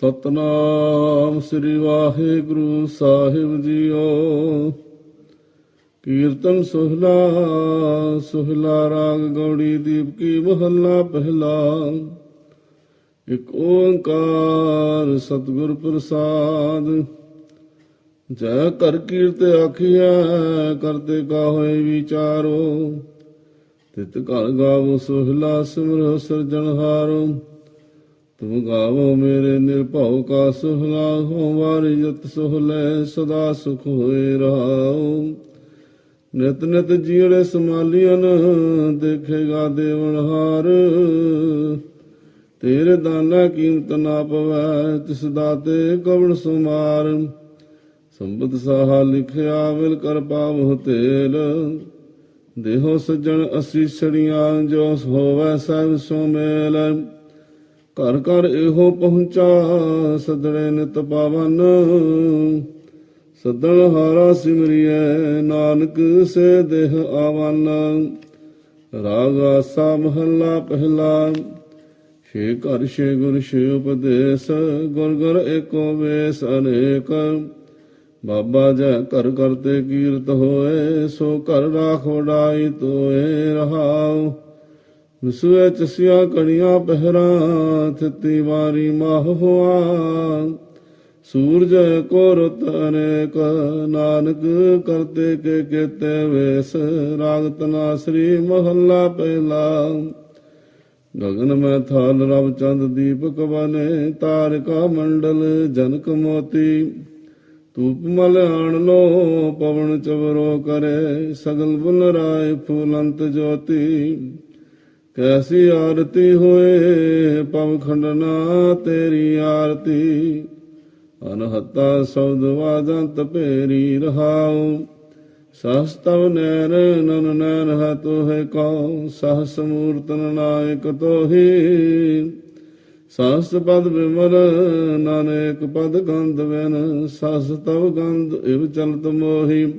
ਸਤਨਾਮ ਸ੍ਰੀ ਵਾਹਿਗੁਰੂ ਸਾਹਿਬ ਜੀਓ। ਕੀਰਤਨ ਸੁਹਲਾ ਸੁਹਲਾ ਰਾਗ ਗੌੜੀ ਦੀਪਕੀ ਮਹੱਲਾ ਪਹਿਲਾ। ਇਕ ਓੰਕਾਰ ਸਤਿਗੁਰ ਪ੍ਰਸਾਦ। ਜੈ ਕਰ ਕੀਰਤ ਆਖਿਆ ਕਰਤੇ ਕਾ ਹੋਏ ਵਿਚਾਰੋ। ਤਿਤ ਘਰ ਗਾਵੋ ਸੁਹਲਾ ਸਿਮਰੋ ਸਿਰਜਣਹਾਰੋ ਤੂੰ ਗਾਵੋ ਮੇਰੇ ਨਿਰਭਉ ਕਾ ਸੁਹਲਾ ਹੋ ਵਾਰਿ ਜਤ ਸੁਹਲੇ ਸਦਾ ਸੁਖ ਹੋਏ ਰਹਾਉ। ਨਿਤ ਨਿਤ ਜੀੜੇ ਸਮਾਲੀਆਂ ਦੇਖੇਗਾ ਦੇਵਨਹਾਰ ਤੇਰੇ ਦਾਨਾ ਕੀਮਤ ਨਾ ਪਵੈ, ਤਿਸ ਦਾਤੇ ਕਵਣ ਸੁਮਾਰ। ਸੰਬਤ ਸਾਹਾ ਲਿਖਿਆ ਵਿਲ ਕਰ ਪਾਵਹੁ ਤੇਲ। ਦੇਹੋ ਸੱਜਣ ਅਸੀ ਛੜੀਆਂ, ਜੋ ਹੋਵੈ ਸਭ ਸੋ ਮੇਲ ਘਰ ਘਰ ਇਹੋ ਪਹੁੰਚਾ ਸਦੜੇ ਨਿਤ ਪਾਵਨ। ਸਦਣ ਹਾਰਾ ਸਿਮਰਿਐ, ਨਾਨਕ ਸੇ ਦੇਹ ਆਵਨ। ਰਾਗ ਆਸਾ ਮਹੱਲਾ ਪਹਿਲਾ, ਛੇ ਘਰ, ਛੇ ਗੁਰ ਛੇ ਉਪਦੇਸ਼। ਗੁਰ ਗੁਰ ਏਕੋ ਵੇਸ ਅਨੇਕ। ਬਾਬਾ ਜੈ ਘਰ ਕਰਤੇ ਕੀਰਤ ਹੋਏ, ਸੋ ਘਰ ਰਾਖ ਵਡਾਈ ਤੋਏ ਰਹਾਉ। ਵਿਸਵੇ ਚਸਿਆ ਕਣੀਆਂ ਪਹਿਰਾ, ਥਿਤੀ ਵਾਰੀ ਮਾਹ ਹੋਆ। ਸੂਰਜ ਕੋ ਰਤ ਅਨੇਕ, ਨਾਨਕ ਕਰਤੇ ਕੇ ਕੇਤੇ ਵੇਸ। ਰਾਗ ਤਨਾ ਸ੍ਰੀ ਮਹੱਲਾ ਪਹਿਲਾ। ਗਗਨ ਮੈਂ ਥਾਲ ਰਵ ਚੰਦ ਦੀਪਕ ਬਨੇ, ਤਾਰਕਾ ਮੰਡਲ ਜਨਕ ਮੋਤੀ। ਤੂਪ ਮਲ ਆਣ ਲੋ, ਪਵਨ ਚਵਰੋ ਕਰੇ, ਸਗਲ ਬੁਲ ਰਾਏ ਫੂਲੰਤ ਜੋਤੀ। ਐਸੀ ਆਰਤੀ ਹੋਏ, ਪਵ ਖੰਡਨਾ ਤੇਰੀ ਆਰਤੀ। ਅਨਹਤਾ ਸਬਦ ਵਾਜੰਤ ਭੇਰੀ ਰਹਾਉ। ਸਹਸਤਵ ਨੈਨ ਨਨ ਨੈਨ ਹਤੋ ਹੈ ਕਉ। ਸਹਸ ਮੂਰਤਨ ਨਾਇਕ ਤੋਹੀ। ਸਹਸ ਪਦ ਬਿਮਲ, ਨਾਨਕ ਪਦ ਗੰਧ ਵੈਨ ਸਹਸ ਤਵ ਗੰਧ ਇਵ ਚਲਤ ਮੋਹੀ।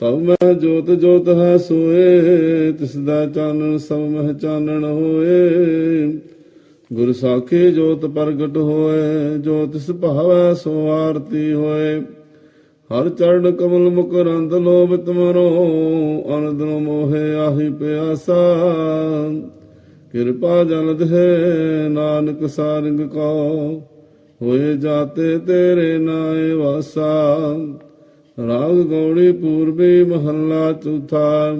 ਸਭ ਮਹਿ ਜੋਤ ਜੋਤ ਹੈ ਸੋਏ ਤਿਸ ਦਾ ਚਾਨਣ ਸਭ ਮਹਿ ਚਾਨਣ ਹੋਏ। ਗੁਰ ਸਾਖੀ ਜੋਤ ਪ੍ਰਗਟ ਹੋਏ, ਜੋ ਤਿਸ ਭਾਵੈ ਸੋ ਆਰਤੀ ਹੋਏ। ਹਰ ਚਰਨ ਕਮਲ ਮੁਕਰੰਦ ਲੋਭ ਮਰੋ, ਅਨੰਦ ਮੋਹਿ ਆਹੀ ਪਿਆਸਾ। ਕਿਰਪਾ ਜਲਦ ਹੈ ਨਾਨਕ ਸਾਰੰਗ ਕੋ ਹੋਏ ਜਾਤੇ ਤੇਰੇ ਨਾਏ ਵਾਸਾ। ਰਾਗ ਗੌੜੀ ਪੂਰਬੀ ਮਹੱਲਾ ਚੌਥਾ।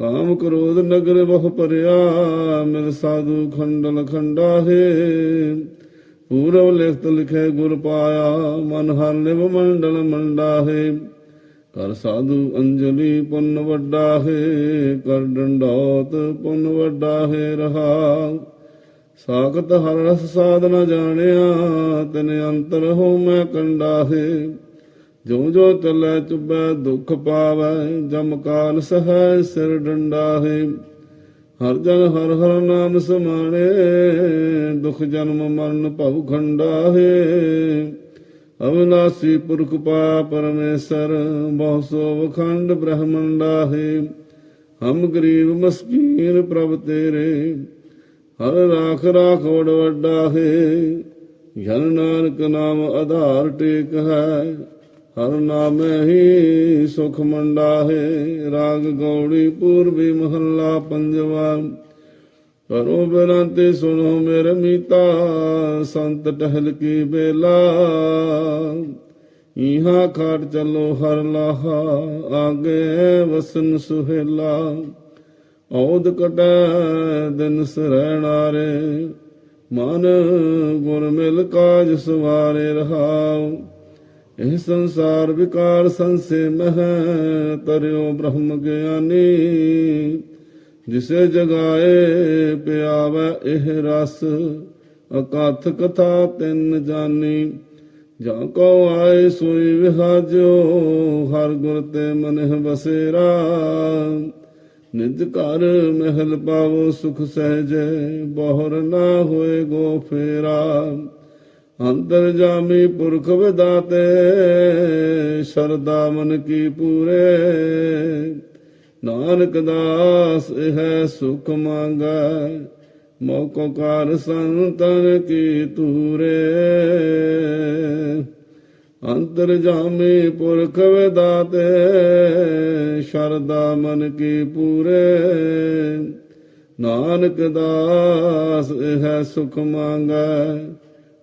ਕਾਮ ਕ੍ਰੋਧ ਨਗਰ ਬਹੁ ਪਰਿਆ ਮਿਲ ਸਾਧੂ ਖੰਡਲ ਖੰਡਾ ਹੈ ਪੂਰਵ ਲਿਖਤ ਲਿਖੇ ਗੁਰ ਪਾਇਆ, ਮਨ ਹਰ ਲਿਵ ਮੰਡਲ ਮੰਡਾ ਹੈ ਕਰ ਸਾਧੂ ਅੰਜਲੀ ਪੁੰਨ ਵੱਡਾ ਹੈ ਕਰ ਡੰਡੌਤ ਪੁੰਨ ਵੱਡਾ ਹੈ ਰਹਾ। ਸਾਖਤ ਹਰ ਰਸ ਸਾਧਨਾ ਜਾਣਿਆ, ਤਨ ਅੰਤਰ ਹੋ ਮੈਂ ਕੰਡਾ ਹੈ ਜੋ ਜੋ ਤਲੈ ਚੁਬੈ ਦੁਖ ਪਾਵੈ, ਜਮ ਕਾਲ ਸਹੈ ਸਿਰ ਡੰਡਾ ਹਰ ਜਨ ਹਰ ਹਰ ਨਾਮ ਸਮਾਣੇ, ਦੁਖ ਜਨਮ ਮਰਨ ਭਉ ਖੰਡਾ ਅਵਨਾਸੀ ਪੁਰਖ ਪਾ ਪਰਮੇਸ਼ਰ, ਬਹੁ ਸੋ ਵਖੰਡ ਬ੍ਰਹਮੰਡਾਹੇ। ਹਮ ਗਰੀਬ ਮਸਕੀਨ ਪ੍ਰਭ ਤੇਰੇ, ਹਰ ਰਾਖ ਰਾਖ ਵਡ ਵੱਡਾ ਹੈ ਜਨ ਨਾਨਕ ਨਾਮ ਆਧਾਰ ਟੇਕ ਹੈ ਹਰ ਨਾਮੇ ਹੀ ਸੁਖ ਮੰਡਾ ਹੈ ਰਾਗ ਗੌੜੀ ਪੂਰਬੀ ਮਹੱਲਾ ਪੰਜਵਾ। ਕਰੋ ਬੇਨੰਤੀ ਸੁਣੋ ਮੇਰ ਮੀਤਾ, ਸੰਤ ਟਹਿਲ ਕੀ ਬੇਲਾ। ਇਹਾ ਖਾਟ ਚੱਲੋ ਹਰ ਲਾਹਾ, ਆਗੇ ਵਸਨ ਸੁਹੇਲਾ। ਔਦ ਕਟੈ ਦਿਨ ਸਰਣਾਰੇ ਮਨ ਗੁਰ ਮਿਲ ਕਾਜ ਸਵਾਰੇ ਰਹਾਉ। ਇਹ ਸੰਸਾਰ ਵਿਕਾਰ ਸੰਸੇ ਮਹਿ, ਤਰਿਓ ਬ੍ਰਹਮ ਗਿਆਨੀ। ਜਿਸੇ ਜਗਾਏ ਪਿਆਵੈ ਇਹ ਰਸ, ਅਕਥ ਕਥਾ ਤਿੰਨ ਜਾਨੀ। ਜਾਂ ਕੋ ਆਏ ਸੋਈ ਵਿਹਾਜੋ ਹਰ ਗੁਰ ਤੇ ਮਨਿ ਬਸੇਰਾ। ਨਿਜ ਘਰ ਮਹਿਲ ਪਾਵੋ ਸੁਖ ਸਹਜੇ, ਬਹੁਰ ਨਾ ਹੋਏ ਗੋ ਫੇਰਾ। ਅੰਤਰ ਜਾਮੀ ਪੁਰਖ ਵਿਦਾਤੇ ਸ਼ਰਦਾ ਮਨ ਕੀ ਪੂਰੇ। ਨਾਨਕ ਦਾਸ ਇਹ ਸੁਖ ਮੰਗੈ, ਮੋਕੋ ਕਾਰ ਸੰਤਨ ਕੀ ਤੂਰੇ ਅੰਤਰ ਜਾਮੀ ਪੁਰਖ ਵਿਦਾਤੇ ਸ਼ਰਦਾ ਮਨ ਕੀ ਪੂਰੇ। ਨਾਨਕ ਦਾਸ ਹੈ ਸੁਖ ਮੰਗੈ